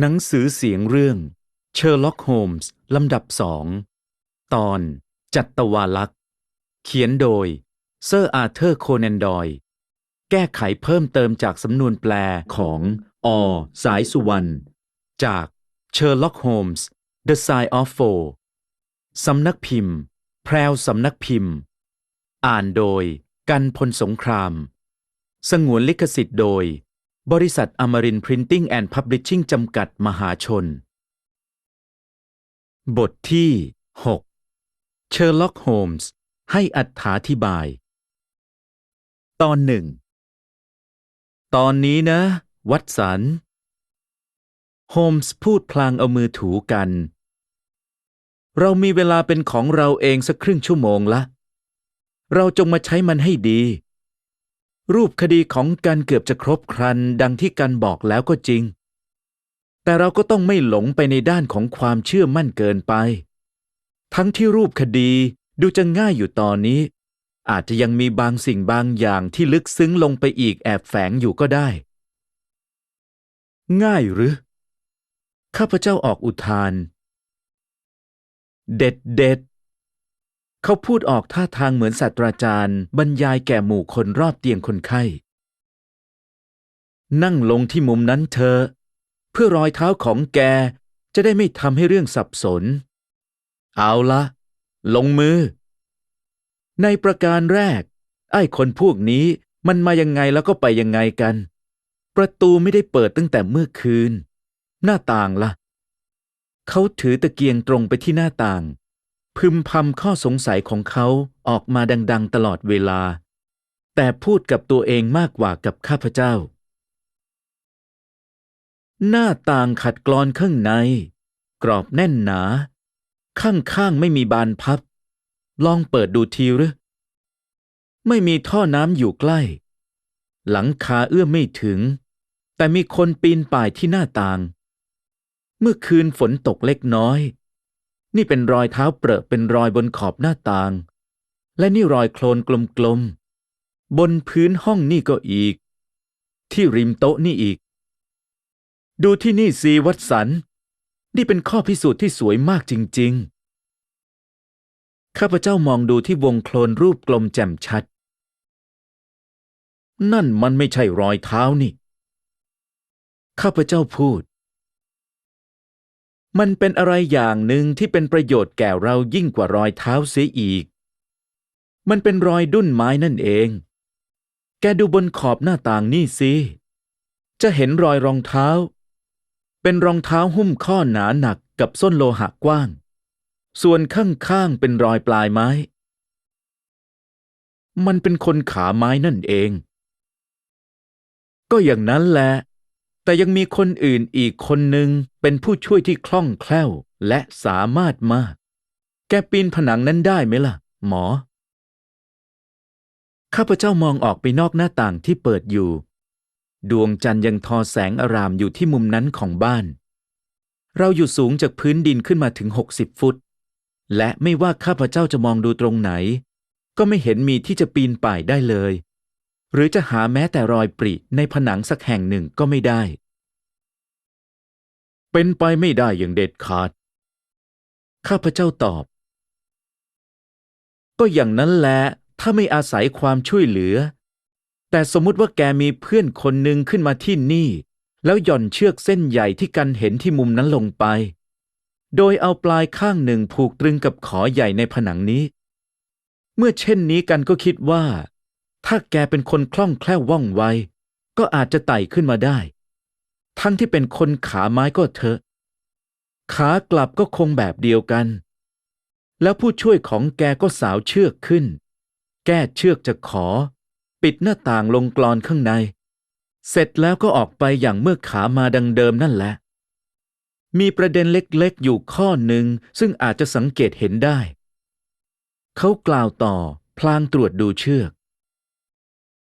หนังสือเสียงเรื่องเชอร์ล็อกโฮมส์ลำดับสองตอนจัตวาลักษ์เขียนโดยเซอร์อาร์เธอร์โคนันดอย แก้ไขเพิ่มเติมจากสำนวนแปลของอสายสุวรรณจากเชอร์ล็อกโฮมส์ The Sign of Four สำนักพิมพ์ แพรวสำนักพิมพ์ อ่านโดยกันพลสงคราม สงวนลิขสิทธิ์โดย บริษัทอมรินพรินติ้งแอนด์พับลิชชิ่งจำกัดมหาชน บทที่ 6 เชอร์ล็อกโฮมส์ให้อัถาธิบาย ตอนหนึ่ง ตอนนี้นะ วัตสัน โฮมส์พูดพลางเอามือถูกัน เรามีเวลาเป็นของเราเองสักครึ่งชั่วโมงละ เราจงมาใช้มันให้ดี รูปคดีของกันเกือบจะครบครันดังที่กันบอกแล้วก็จริง แต่เราก็ต้องไม่หลงไปในด้านของความเชื่อมั่นเกินไป ทั้งที่รูปคดีดูจะง่ายอยู่ตอนนี้ อาจจะยังมีบางสิ่งบางอย่างที่ลึกซึ้งลงไปอีกแอบแฝงอยู่ก็ได้ ง่ายหรือ ข้าพเจ้าออกอุทาน เด็ดเด็ด เขาพูดออกท่าทางเหมือนศาสตราจารย์ บรรยายแก่หมู่คนรอบเตียงคนไข้ นั่งลงที่มุมนั้นเธอ เพื่อรอยเท้าของแกจะได้ไม่ทำให้เรื่องสับสน เอาละลงมือ ในประการแรก ไอ้คนพวกนี้มันมายังไงแล้วก็ไปยังไงกัน ประตูไม่ได้เปิดตั้งแต่เมื่อคืน หน้าต่างละ่ะ เขาถือตะเกียงตรงไปที่หน้าต่าง พึมพำข้อสงสัยของเขาออกมาดังๆตลอดเวลา แต่พูดกับตัวเองมากกว่ากับข้าพเจ้า หน้าต่างขัดกรอนข้างใน กรอบแน่นหนา ข้างๆไม่มีบานพับ ลองเปิดดูทีหรือไม่มีท่อน้ำอยู่ใกล้ หลังคาเอื้อมไม่ถึง แต่มีคนปีนป่ายที่หน้าต่าง เมื่อคืนฝนตกเล็กน้อย นี่เป็นรอยเท้าเปรอะเป็นรอยบนขอบหน้าต่าง และนี่รอยโคลนกลมๆ บนพื้นห้องนี่ก็อีก ที่ริมโต๊ะนี่อีก ดูที่นี่สีวัดสัน นี่เป็นข้อพิสูจน์ที่สวยมากจริง ๆ ข้าพเจ้ามองดูที่วงโคลนรูปกลมแจ่มชัด นั่นมันไม่ใช่รอยเท้านี่ ข้าพเจ้าพูด มันเป็นอะไรอย่างหนึ่งที่เป็นประโยชน์แก่เรายิ่งกว่ารอยเท้าเสียอีก มันเป็นรอยดุ้นไม้นั่นเอง แกดูบนขอบหน้าต่างนี่สิ จะเห็นรอยรองเท้า เป็นรองเท้าหุ้มข้อหนาหนักกับส้นโลหะกว้าง ส่วนข้างๆเป็นรอยปลายไม้ มันเป็นคนขาไม้นั่นเอง ก็อย่างนั้นแหละ แต่ยังมีคนอื่นอีกคนหนึ่งเป็นผู้ช่วยที่คล่องแคล่วและสามารถมาก แกปีนผนังนั้นได้ไหมล่ะ หมอ ข้าพเจ้ามองออกไปนอกหน้าต่างที่เปิดอยู่ ดวงจันทร์ยังทอแสงอารามอยู่ที่มุมนั้นของบ้าน เราอยู่สูงจากพื้นดินขึ้นมาถึง60ฟุต และไม่ว่าข้าพเจ้าจะมองดูตรงไหน ก็ไม่เห็นมีที่จะปีนป่ายได้เลย หรือจะหาแม้แต่รอยปริในผนังสักแห่งหนึ่งก็ไม่ได้ เป็นไปไม่ได้อย่างเด็ดขาด ข้าพเจ้าตอบ ก็อย่างนั้นแหละถ้าไม่อาศัยความช่วยเหลือ แต่สมมุติว่าแกมีเพื่อนคนหนึ่งขึ้นมาที่นี่ แล้วหย่อนเชือกเส้นใหญ่ที่กันเห็นที่มุมนั้นลงไป โดยเอาปลายข้างหนึ่งผูกตรึงกับขอใหญ่ในผนังนี้ เมื่อเช่นนี้กันก็คิดว่า ถ้าแกเป็นคนคล่องแคล่วว่องไว ก็อาจจะไต่ขึ้นมาได้ ทั้งที่เป็นคนขาไม้ก็เถอะ ขากลับก็คงแบบเดียวกัน แล้วผู้ช่วยของแกก็สาวเชือกขึ้น แก้เชือกจะขอ ปิดหน้าต่างลงกรอนข้างใน เสร็จแล้วก็ออกไปอย่างเมื่อขามาดังเดิมนั่นแหละ มีประเด็นเล็กๆ อยู่ข้อหนึ่งซึ่งอาจจะสังเกตเห็นได้ เขากล่าวต่อพลางตรวจดูเชือก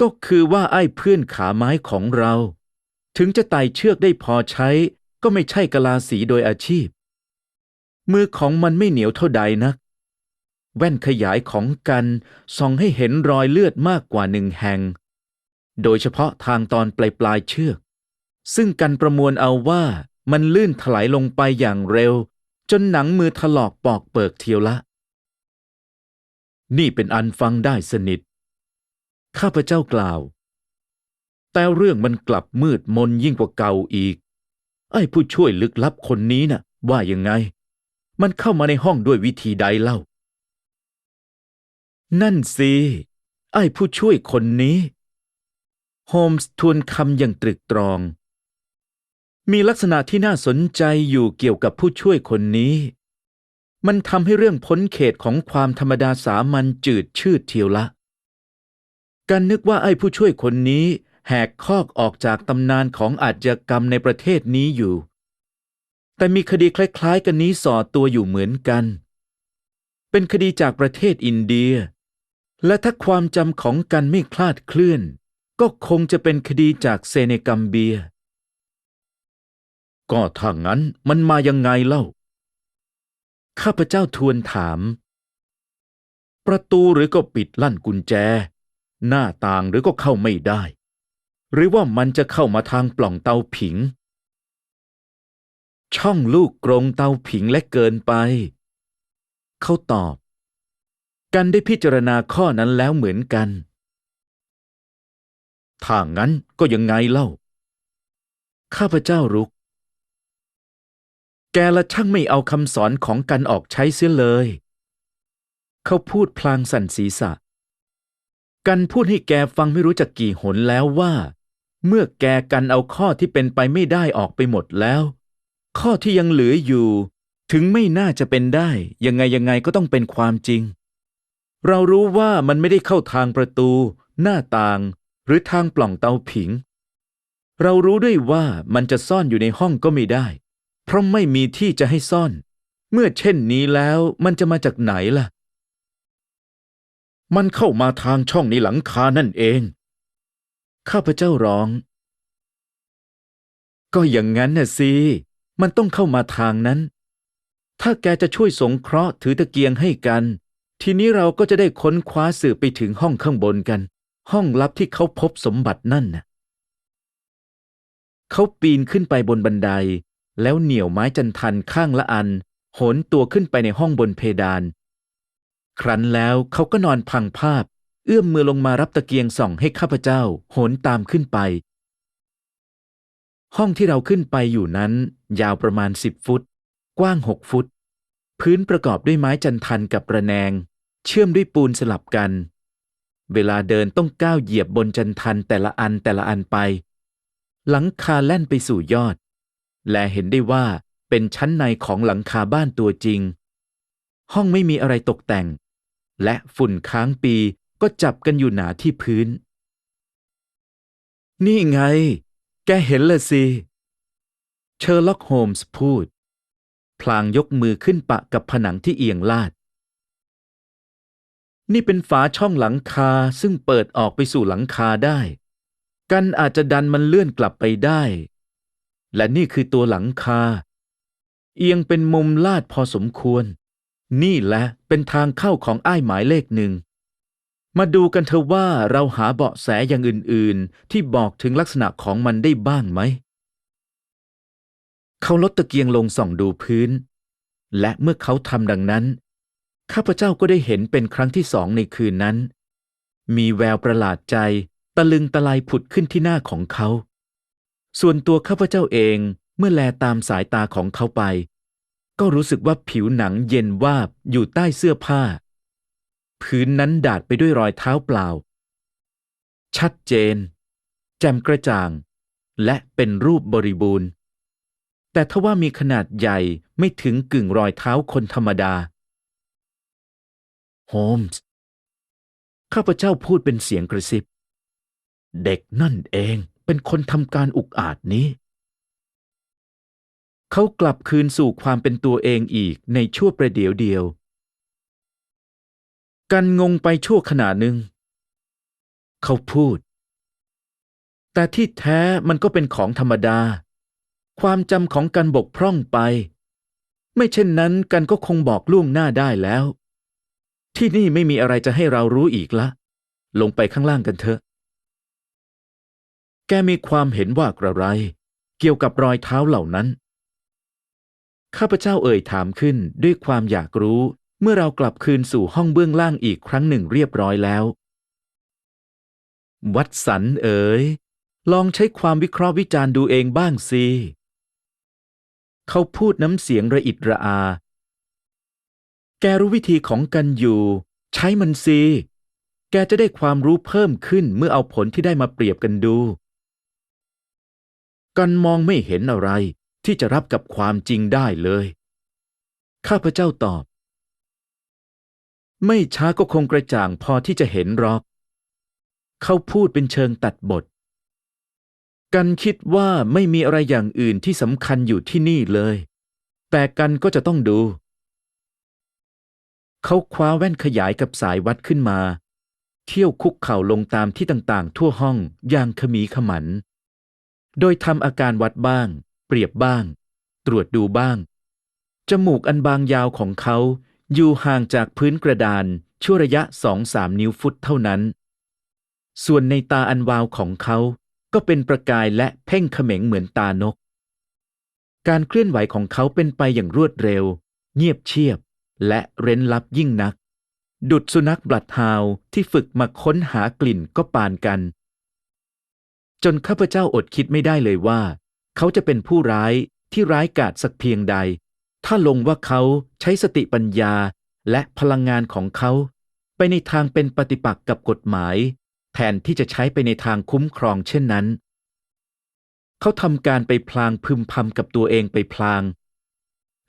ก็คือว่าไอ้เพื่อนขาไม้ของเรา ถึงจะไต่เชือกได้พอใช้ ก็ไม่ใช่กะลาสีโดยอาชีพ มือของมันไม่เหนียวเท่าใดนัก แว่นขยายของกันส่องให้เห็นรอยเลือดมากกว่าหนึ่งแห่ง โดยเฉพาะทางตอนปลายปลายเชือก ซึ่งกันประมวลเอาว่ามันลื่นถลายลงไปอย่างเร็ว จนหนังมือถลอกปอกเปิกเทียวละ นี่เป็นอันฟังได้สนิท ข้าพเจ้ากล่าว แต่เรื่องมันกลับมืดมนยิ่งกว่าเก่าอีก ไอ้ผู้ช่วยลึกลับคนนี้น่ะ ว่ายังไง มันเข้ามาในห้องด้วยวิธีใดเล่า นั่นสิ ไอ้ผู้ช่วยคนนี้ โฮมส์ทวนคำอย่างตรึกตรอง มีลักษณะที่น่าสนใจอยู่เกี่ยวกับผู้ช่วยคนนี้มันทำให้เรื่องพ้นเขตของความธรรมดาสามัญจืดชืดเทียวละ การนึกว่าไอ้ผู้ช่วยคนนี้แหกคอกออกจากตำนานของอาชญากรรมในประเทศนี้อยู่ แต่มีคดีคล้ายๆ กันนี้สอดตัวอยู่เหมือนกัน เป็นคดีจากประเทศอินเดีย และถ้าความจำของกันไม่คลาดเคลื่อน ก็คงจะเป็นคดีจากเซเนกัมเบีย ก็ถ้างั้นมันมายังไงเล่า ข้าพเจ้าทวนถาม ประตูหรือก็ปิดลั่นกุญแจ หน้าต่างหรือก็เข้าไม่ได้ หรือว่ามันจะเข้ามาทางปล่องเตาผิง ช่องลูกกรงเตาผิงและเกินไป เขาตอบ กันได้พิจารณาข้อนั้นแล้วเหมือนกัน ถ้างั้นก็ยังไงเล่า ข้าพเจ้ารุก แกละช่างไม่เอาคำสอนของกันออกใช้เสียเลย เขาพูดพลางสั่นศีรษะ กันพูดให้แกฟังไม่รู้จักกี่หนแล้วว่า เมื่อแกกันเอาข้อที่เป็นไปไม่ได้ออกไปหมดแล้ว ข้อที่ยังเหลืออยู่ ถึงไม่น่าจะเป็นได้ ยังไงยังไงก็ต้องเป็นความจริง เรารู้ว่ามันไม่ได้เข้าทางประตู หน้าต่าง หรือทางปล่องเตาผิง เรารู้ด้วยว่ามันจะซ่อนอยู่ในห้องก็ไม่ได้ เพราะไม่มีที่จะให้ซ่อน เมื่อเช่นนี้แล้วมันจะมาจากไหนล่ะ มันเข้ามาทางช่องในหลังคานั่นเอง ข้าพเจ้าร้อง ก็อย่างนั้นน่ะสิ มันต้องเข้ามาทางนั้น ถ้าแกจะช่วยสงเคราะห์ถือตะเกียงให้กัน ทีนี้เราก็จะได้ค้นคว้าสืบไปถึงห้องข้างบนกัน ห้องลับที่เขาพบสมบัตินั่นน่ะเขาปีนขึ้นไปบนบันได แล้วเหนี่ยวไม้จันทันข้างละอันโหนตัวขึ้นไปในห้องบนเพดาน ครั้นแล้วเขาก็นอนพังภาพ เอื้อมมือลงมารับตะเกียงส่องให้ข้าพเจ้าโหนตามขึ้นไป ห้องที่เราขึ้นไปอยู่นั้น ยาวประมาณสิบฟุต กว้างหกฟุต พื้นประกอบด้วยไม้จันทันกับระแนง เชื่อมด้วยปูนสลับกัน เวลาเดินต้องก้าวเหยียบบนจันทันแต่ละอันแต่ละอันไป หลังคาแล่นไปสู่ยอด และเห็นได้ว่าเป็นชั้นในของหลังคาบ้านตัวจริงห้องไม่มีอะไรตกแต่ง และฝุ่นค้างปีก็จับกันอยู่หนาที่พื้น นี่ไง แกเห็นละสิ เชอร์ล็อกโฮมส์พูด พลางยกมือขึ้นปะกับผนังที่เอียงลาด นี่เป็นฝาช่องหลังคาซึ่งเปิดออกไปสู่หลังคาได้ กันอาจจะดันมันเลื่อนกลับไปได้ และนี่คือตัวหลังคา เอียงเป็นมุมลาดพอสมควร นี่แหละเป็นทางเข้าของอ้ายหมายเลขหนึ่ง มาดูกันเถอะว่าเราหาเบาะแสอย่างอื่นๆ ที่บอกถึงลักษณะของมันได้บ้างไหม เขาลดตะเกียงลงส่องดูพื้น และเมื่อเขาทำดังนั้น ข้าพเจ้าก็ได้เห็นเป็นครั้งที่สองในคืนนั้น มีแววประหลาดใจตะลึงตะลายผุดขึ้นที่หน้าของเขา ส่วนตัวข้าพเจ้าเองเมื่อแลตามสายตาของเขาไป ก็รู้สึกว่าผิวหนังเย็นวาบอยู่ใต้เสื้อผ้า พื้นนั้นดาดไปด้วยรอยเท้าเปล่า ชัดเจน แจ่มกระจ่าง และเป็นรูปบริบูรณ์ แต่ทว่ามีขนาดใหญ่ไม่ถึงกึ่งรอยเท้าคนธรรมดา โฮมส์ข้าพเจ้าพูดเป็นเสียงกระซิบ เด็กนั่นเองเป็นคนทำการอุกอาจนี้ เขากลับคืนสู่ความเป็นตัวเองอีกในชั่วประเดี๋ยวเดียว กันงงไปชั่วขณะหนึ่ง เขาพูด แต่ที่แท้มันก็เป็นของธรรมดา ความจำของกันบกพร่องไป ไม่เช่นนั้นกันก็คงบอกล่วงหน้าได้แล้ว ที่นี่ไม่มีอะไรจะให้เรารู้อีกละ ลงไปข้างล่างกันเถอะ แกมีความเห็นว่ากระไร เกี่ยวกับรอยเท้าเหล่านั้น ข้าพเจ้าเอ่ยถามขึ้นด้วยความอยากรู้ เมื่อเรากลับคืนสู่ห้องเบื้องล่างอีกครั้งหนึ่งเรียบร้อยแล้ว วัดสันเอ๋ยลองใช้ความวิเคราะห์วิจารณ์ดูเองบ้างสิเขาพูดน้ำเสียงระอิดระอา แกรู้วิธีของกันอยู่ ใช้มันสิ แกจะได้ความรู้เพิ่มขึ้นเมื่อเอาผลที่ได้มาเปรียบกันดู กันมองไม่เห็นอะไร ที่จะรับกับความจริงได้เลย ข้าพเจ้าตอบ ไม่ช้าก็คงกระจ่างพอที่จะเห็นหรอก เขาพูดเป็นเชิงตัดบท กันคิดว่าไม่มีอะไรอย่างอื่นที่สำคัญอยู่ที่นี่เลย แต่กันก็จะต้องดู เขาคว้าแว่นขยายกับสายวัดขึ้นมา เที่ยวคุกเข่าลงตามที่ต่างๆ ทั่วห้องอย่างขมีขมัน โดยทำอาการวัดบ้าง เปรียบบ้าง ตรวจดูบ้าง จมูกอันบางยาวของเขา อยู่ห่างจากพื้นกระดานชั่วระยะสองสามนิ้วฟุตเท่านั้น ส่วนในตาอันวาวของเขา ก็เป็นประกายและเพ่งเขม็งเหมือนตานก การเคลื่อนไหวของเขาเป็นไปอย่างรวดเร็ว เงียบเชียบ และเร้นลับยิ่งนัก ดุดสุนัขบลัดฮาวที่ฝึกมาค้นหากลิ่นก็ปานกัน จนข้าพเจ้าอดคิดไม่ได้เลยว่า เขาจะเป็นผู้ร้ายที่ร้ายกาจสักเพียงใด ถ้าลงว่าเขาใช้สติปัญญาและพลังงานของเขา ไปในทางเป็นปฏิปักษ์กับกฎหมาย แทนที่จะใช้ไปในทางคุ้มครองเช่นนั้น เขาทำการไปพลางพึมพำกับตัวเองไปพลาง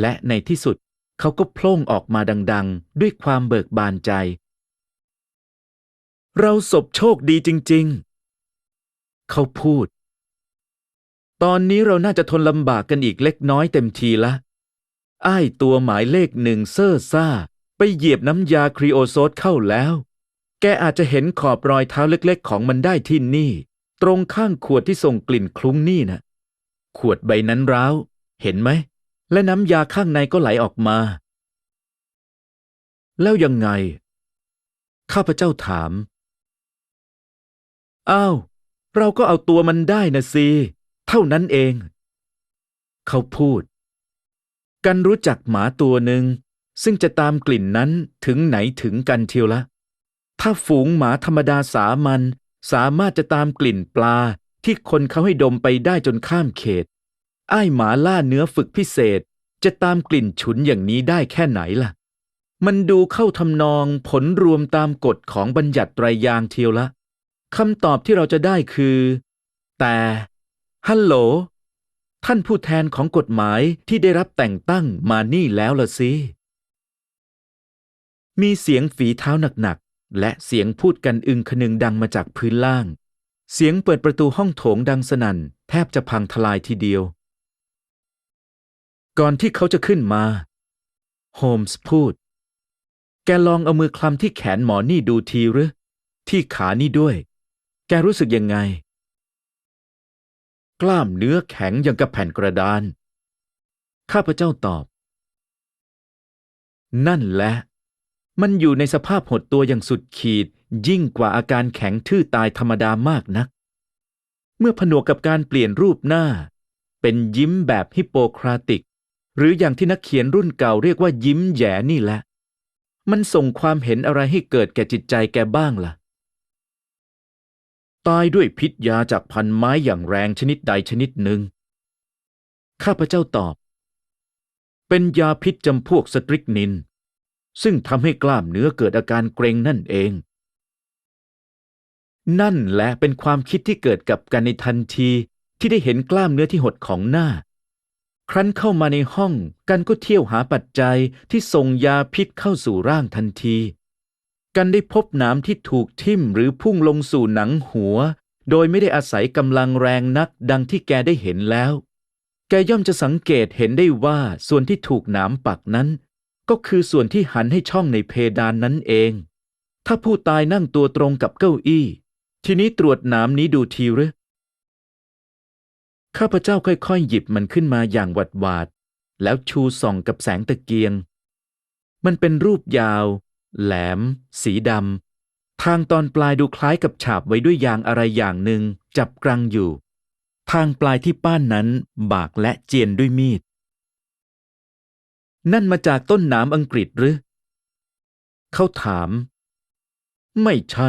และในที่สุดเขาก็โพล่งออกมาดัง ๆ ด้วยความเบิกบานใจ เราสบโชคดีจริง ๆ เขาพูด ตอนนี้เราน่าจะทนลำบากกันอีกเล็กน้อยเต็มทีละ อ้ายตัวหมายเลขหนึ่งเซอร์ซ่า ไปเหยียบน้ำยาครีโอโซดเข้าแล้ว แกอาจจะเห็นขอบรอยเท้าเล็กๆ ของมันได้ที่นี่ ตรงข้างขวดที่ส่งกลิ่นคลุ้งนี่นะขวดใบนั้นร้าว เห็นไหม และน้ำยาข้างในก็ไหลออกมา แล้วยังไง ข้าพเจ้าถาม อ้าว เราก็เอาตัวมันได้นะสิ เท่านั้นเอง เขาพูด กันรู้จักหมาตัวหนึ่ง ซึ่งจะตามกลิ่นนั้นถึงไหนถึงกันเทียวละ ถ้าฝูงหมาธรรมดาสามัญสามารถจะตามกลิ่นปลาที่คนเขาให้ดมไปได้จนข้ามเขต อ้ายหมาล่าเนื้อฝึกพิเศษจะตามกลิ่นฉุนอย่างนี้ได้แค่ไหนล่ะ มันดูเข้าทำนองผลรวมตามกฎของบัญญัติไตรยางเทียวละคำตอบที่เราจะได้คือ แต่ ฮัลโหล ท่านผู้แทนของกฎหมายที่ได้รับแต่งตั้งมานี่แล้วละสิ มีเสียงฝีเท้าหนักๆ และเสียงพูดกันอึงคนึงดังมาจากพื้นล่าง เสียงเปิดประตูห้องโถงดังสนั่น แทบจะพังทลายทีเดียว ก่อนที่เขาจะขึ้นมา โฮมส์พูด แกลองเอามือคลำที่แขนหมอนี่ดูทีหรือ ที่ขานี่ด้วย แกรู้สึกยังไง กล้ามเนื้อแข็งอย่างกับแผ่นกระดาน ข้าพเจ้าตอบ นั่นแหละ มันอยู่ในสภาพหดตัวอย่างสุดขีดยิ่งกว่าอาการแข็งทื่อตายธรรมดามากนัก เมื่อผนวกกับการเปลี่ยนรูปหน้า เป็นยิ้มแบบฮิปโปคราติก หรืออย่างที่นักเขียนรุ่นเก่าเรียกว่ายิ้มแย่นี่แหละ มันส่งความเห็นอะไรให้เกิดแก่จิตใจแกบ้างล่ะ ตายด้วยพิษยาจากพันไม้อย่างแรงชนิดใดชนิดหนึ่ง ข้าพเจ้าตอบ เป็นยาพิษจำพวกสตริกนิน ซึ่งทำให้กล้ามเนื้อเกิดอาการเกร็งนั่นเอง นั่นแหละเป็นความคิดที่เกิดกับกันในทันทีที่ได้เห็นกล้ามเนื้อที่หดของหน้า ครั้นเข้ามาในห้องกันก็เที่ยวหาปัจจัยที่ส่งยาพิษเข้าสู่ร่างทันที กันได้พบหนามที่ถูกทิ่มหรือพุ่งลงสู่หนังหัว โดยไม่ได้อาศัยกำลังแรงนักดังที่แกได้เห็นแล้ว แกย่อมจะสังเกตเห็นได้ว่าส่วนที่ถูกหนามปักนั้น ก็คือส่วนที่หันให้ช่องในเพดานนั้นเอง ถ้าผู้ตายนั่งตัวตรงกับเก้าอี้ ทีนี้ตรวจหนามนี้ดูทีหรือข้าพเจ้าค่อยๆ หยิบมันขึ้นมาอย่างหวัดหวาด แล้วชูส่องกับแสงตะเกียง มันเป็นรูปยาว แหลม สีดำ ทางตอนปลายดูคล้ายกับฉาบไว้ด้วยยางอะไรอย่างหนึ่งจับกรังอยู่ ทางปลายที่ป้านนั้นบากและเจียนด้วยมีด นั่นมาจากต้นหนามอังกฤษหรือ เขาถาม ไม่ใช่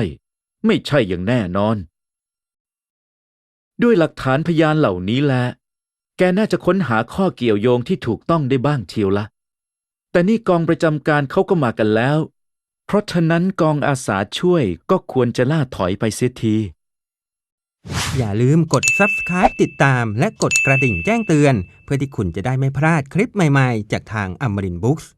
ไม่ใช่อย่างแน่นอน ด้วยหลักฐานพยานเหล่านี้แหละแกน่าจะค้นหาข้อเกี่ยวโยงที่ถูกต้องได้บ้างเชียวละ แต่นี่กองประจำการเขาก็มากันแล้ว เพราะฉะนั้นกองอาสาช่วยก็ควรจะล่าถอยไปเสียที อย่าลืมกด subscribe ติดตามและกดกระดิ่งแจ้งเตือน เพื่อที่คุณจะได้ไม่พลาดคลิปใหม่ๆ จากทางอมรินบุ๊กส์